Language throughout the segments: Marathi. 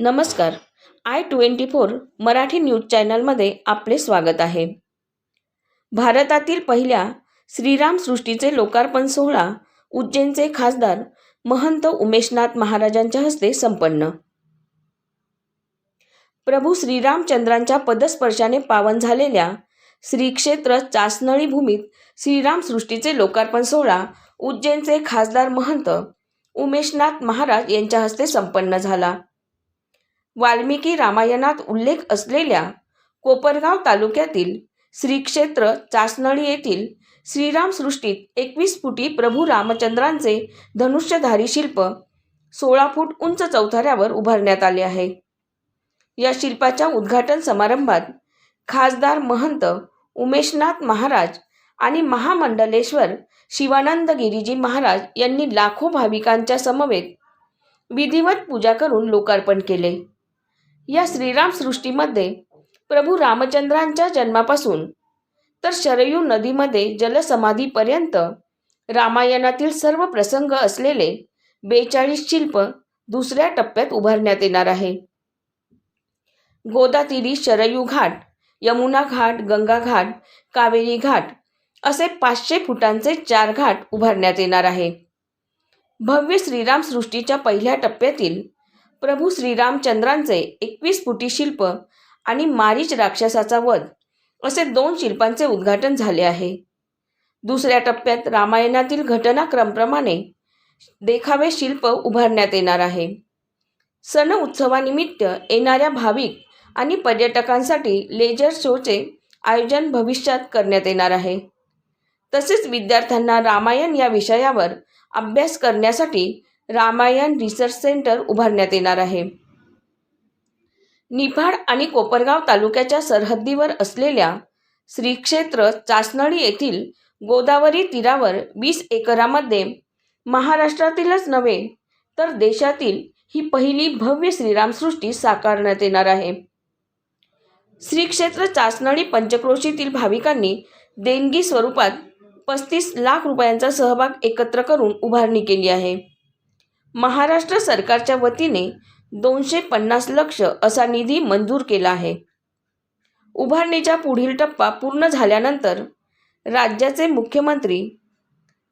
नमस्कार. I twenty four Marathi news चॅनलमध्ये आपले स्वागत आहे. भारतातील पहिल्या श्रीराम सृष्टीचे लोकार्पण सोहळा उज्जैनचे खासदार महंत उमेशनाथ महाराजांच्या हस्ते संपन्न. प्रभू श्रीरामचंद्रांच्या पदस्पर्शाने पावन झालेल्या श्रीक्षेत्र चासनळी भूमीत श्रीराम सृष्टीचे लोकार्पण सोहळा उज्जैनचे खासदार महंत उमेशनाथ महाराज यांच्या हस्ते संपन्न झाला. वाल्मिकी रामायणात उल्लेख असलेल्या कोपरगाव तालुक्यातील श्रीक्षेत्र चासनळी येथील श्रीराम सृष्टीत एकवीस फुटी प्रभू रामचंद्रांचे धनुष्यधारी शिल्प सोळा फूट उंच चौथाऱ्यावर उभारण्यात आले आहे. या शिल्पाच्या उद्घाटन समारंभात खासदार महंत उमेशनाथ महाराज आणि महामंडलेश्वर शिवानंद गिरीजी महाराज यांनी लाखो भाविकांच्या समवेत विधिवत पूजा करून लोकार्पण केले. या श्रीराम सृष्टीमध्ये प्रभू रामचंद्रांच्या जन्मापासून तर शरयू नदीमध्ये जलसमाधीपर्यंत रामायणातील सर्व प्रसंग असलेले बेचाळीस शिल्प दुसऱ्या टप्प्यात उभारण्यात येणार आहे. गोदातीरी शरयू घाट यमुना घाट गंगा घाट कावेरी घाट असे पाचशे फुटांचे चार घाट उभारण्यात येणार आहे. भव्य श्रीराम सृष्टीच्या पहिल्या टप्प्यातील प्रभू श्रीरामचंद्रांचे एकवीस फुटी शिल्प आणि मारीच राक्षसाचा वध असे दोन शिल्पांचे उद्घाटन झाले आहे. दुसऱ्या टप्प्यात रामायणातील घटनाक्रमप्रमाणे देखावे शिल्प उभारण्यात येणार आहे. सण उत्सवानिमित्त येणाऱ्या भाविक आणि पर्यटकांसाठी लेजर शोचे आयोजन भविष्यात करण्यात येणार आहे. तसेच विद्यार्थ्यांना रामायण या विषयावर अभ्यास करण्यासाठी रामायण रिसर्च सेंटर उभारण्यात येणार आहे. निफाड आणि कोपरगाव तालुक्याच्या सरहद्दीवर असलेल्या श्री क्षेत्र चासनळी येथील गोदावरी तीरावर वीस एकरामध्ये महाराष्ट्रातीलच नव्हे तर देशातील ही पहिली भव्य श्रीरामसृष्टी साकारण्यात येणार आहे. श्री क्षेत्र चासनळी पंचक्रोशीतील भाविकांनी देणगी स्वरूपात पस्तीस लाख रुपयांचा सहभाग एकत्र करून उभारणी केली आहे. महाराष्ट्र सरकारच्या वतीने दोनशे पन्नास लक्ष असा निधी मंजूर केला आहे. उभारणीचा पुढील टप्पा पूर्ण झाल्यानंतर राज्याचे मुख्यमंत्री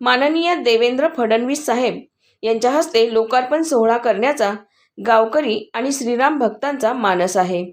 माननीय देवेंद्र फडणवीस साहेब यांच्या हस्ते लोकार्पण सोहळा करण्याचा गावकरी आणि श्रीराम भक्तांचा मानस आहे.